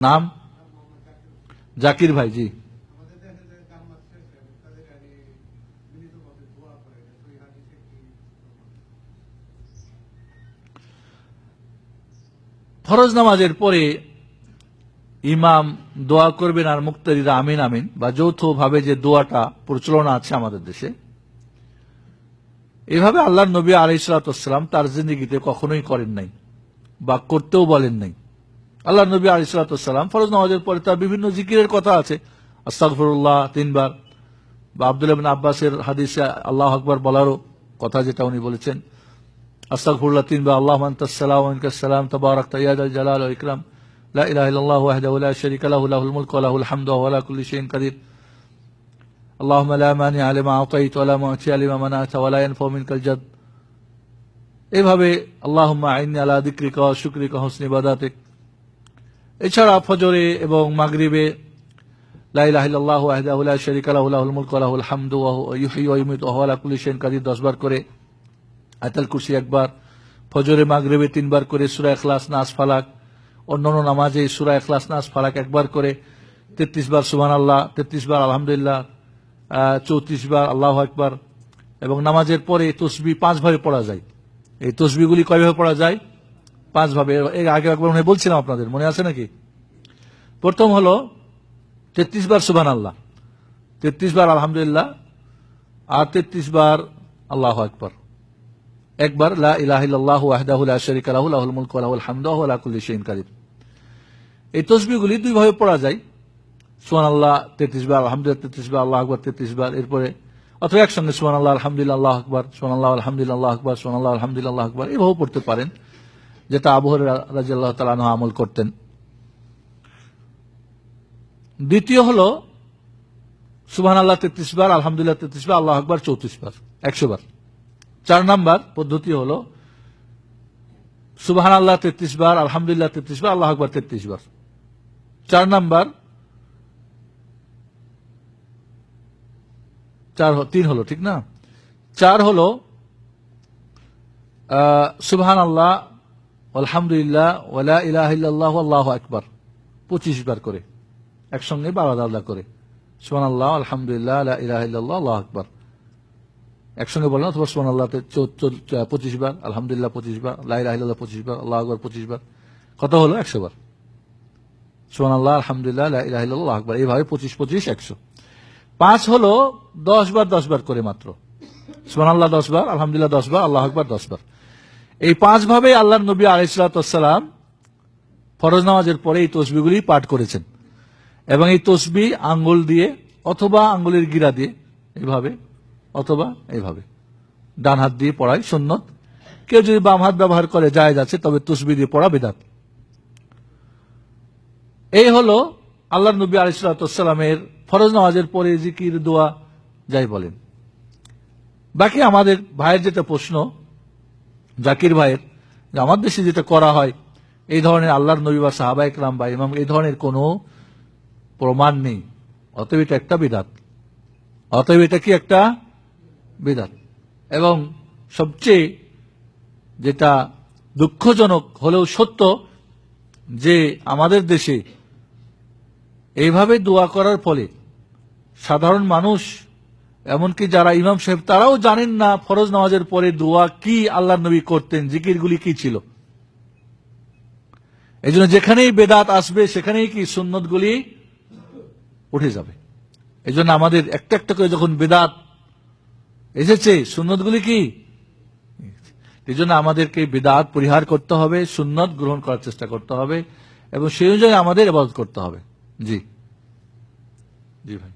নাম? জাকির ভাই, জি। ফরজ নামাজের পরে ইমাম দোয়া করবেন আর মুক্তারিরা আমিন আমিন বা যৌথভাবে যে দোয়াটা প্রচলন আছে আমাদের দেশে, এভাবে আল্লাহ নবী আলিসালাম তার জিন্দগিতে কখনোই করেন নাই বা করতেও বলেন নাই। আল্লাহ নবী আলিসালাম ফরজ নামাজের পরে তার বিভিন্ন জিকিরের কথা আছে আস্তাগফিরুল্লাহ তিনবার বা আব্দুল ইবনে আব্বাসের হাদিসে আল্লাহ আকবর বলারও কথা যেটা উনি বলেছেন আস্তাগফিরুল্লাহ তিনবার আল্লাহ আনতাসসালাম ওয়া মিনকাস সালাম তাবারাক তাইয়াদাল জালাল ওয়া ইকরাম লা ইলাহা ইল্লাল্লাহু ওয়াহদাহু লা শারীকা লাহু লাহুল মুলকু ওয়া লাহুল হামদু ওয়া লা কুল্লি শাইইন কাদির اللهم لا مانع لما أعطيت ولا معطي لما منعت ولا ينفع منك الجد এভাবে আল্লাহুম্মা আইনি আলা দিক্রিকা ওয়া শুকরিকা হুসনি ইবাদাতিক এছাড়া ফজরে এবং মাগরিবে লা ইলাহা ইল্লাল্লাহু ওয়াহদাহু লা শারীকা লাহু, লাহুল মুলকু ওয়া লাহুল হামদু ওয়া ইউহয়ি ওয়া ইউমীতু ওয়া আলা কুল্লি শাইইন কাদির 10 করে আয়াতুল কুরসি একবার তিনবার নামাজে ফালাক একবার 33 বার সুবহানাল্লাহ 33 বার আলহামদুলিল্লাহ চৌত্রিশ বার আল্লাহ একবার এবং নামাজের পরে তসবি পাঁচ ভাবে পড়া যায়। এই তসবিগুলি কয়ভাবে পড়া যায়? পাঁচ ভাবে এর আগে একবার মনে বলছিলাম আপনাদের, মনে আছে নাকি? প্রথম হলো তেত্রিশ বার সুবান আল্লাহ তেত্রিশ বার আলহামদুলিল্লাহ, আর তেত্রিশ বার আল্লাহ একবার একবার লা ইলাহিল্লাহ ওয়াহদাহু লা শারীকা লাহু, লাহুল মুলকু ওয়া লাহুল হামদু ওয়া হুয়া আলা কুল্লি শাইইন কাদির। এই তসবিগুলি দুই ভাবে পড়া যায়। সোহান আল্লাহ তেত্রিশ বার আলহামদুলিল্লাহ তেত্রিশ বার আল্লাহ আকবর তেত্রিশ বার এরপরে, অথবা একসঙ্গে সোহান আল্লাহ আলহামদুলিল্লাহ, আল্লাহ আকবর সোহান আল্লাহ আলহামদুলিল্লাহ, আল্লাহ আকবর সোহান আল্লাহ আলহামদুলিল্লাহ আকবর, এভাবেও পড়তে পারেন। যেটা আবহর রাজি আল্লাহ তালা আমল করতেন। দ্বিতীয় হল সুবহান আল্লাহ তেত্রিশ বার, আলহামদুলিল্লাহ তেত্রিশ বার, আল্লাহ আকবর চৌত্রিশ বার, একশো বার। চার নাম্বার পদ্ধতি হলো সুবহান আল্লাহ তেত্রিশ বার, আলহামদুলিল্লাহ তেত্রিশ বার, আল্লাহ আকবর তেত্রিশ বার। চার নাম্বার, চার তিন হলো, ঠিক না? চার হলো সুবহান আল্লাহ আলহামদুলিল্লাহ ওয়ালা ইলাহ আল্লাহ আকবার। পঁচিশ বার করে, একসঙ্গে বা আলাদা আলাদা করে। সুবহান আল্লাহ আলহামদুলিল্লাহ, লা ইলাহা আল্লাহ আকবার। একসঙ্গে বলেন, অথবা সুবহান আল্লাহ পঁচিশ বার, আলহামদুলিল্লাহ পঁচিশ বার, লা ইলাহা ইল্লাল্লাহ পঁচিশ বার, আল্লাহ আকবার পঁচিশ বার। কত হলো? একশো বার। সুবহান আল্লাহ আলহামদুলিল্লাহ, লা ইলাহা আল্লাহু আকবার। এইভাবে পঁচিশ পঁচিশ, একশো। পাঁচ হলো, দশ বার দশ বার করে মাত্র। সুমান আল্লাহ দশ বার, আলহামদুলিল্লাহ, দশ বার, আল্লাহ আকবার, দশ বার। এই পাঁচ ভাবে আল্লাহ নবী আলাইসালাম ফরজ নামাজের পরে এই তসবিগুলি পাঠ করেছেন। এবং এই তসবি আঙ্গুল দিয়ে অথবা আঙ্গুলের গিরা দিয়ে এইভাবে অথবা এইভাবে ডান হাত দিয়ে পড়ায় সুন্নত। কেউ যদি বাম হাত ব্যবহার করে যায় যাচ্ছে তবে তসবি দিয়ে পড়া বেদাত। এই হলো আল্লাহ নবী আলিসাল্লামের ফরজ নামাজের পরে জিকির, দোয়া, যাই বলেন। বাকি আমাদের ভাইয়ের যেটা প্রশ্ন জাকির ভাইয়ের, যে আমার দেশে যেটা করা হয়, এই ধরনের আল্লাহর নবী বা সাহাবা ইকরাম বা ইমাম, এই ধরনের কোনো প্রমাণ নেই। অতএব এটা একটা বিদাত। অতএব এটা কি একটা বিদাত? এবং সবচেয়ে যেটা দুঃখজনক হলেও সত্য, যে আমাদের দেশে এইভাবে দোয়া করার ফলে সাধারণ মানুষ এমনকি যারা ইমাম সাহেব, তারাও জানেন না ফরজ নামাজের পরে দোয়া কি আল্লাহ নবী করতেন, জিকিরগুলি কি ছিল। এই জন্য যেখানেই বেদাত আসবে, সেখানেই কি সুন্নতগুলি উঠে যাবে। এই জন্য আমাদের একটা একটা করে যখন বেদাত এসেছে, সুন্নতগুলি কি? এই জন্য আমাদেরকে বেদাত পরিহার করতে হবে, সুন্নত গ্রহণ করার চেষ্টা করতে হবে, এবং সেই অনুযায়ী আমাদের এবাদত করতে হবে। জি। জি ভাই।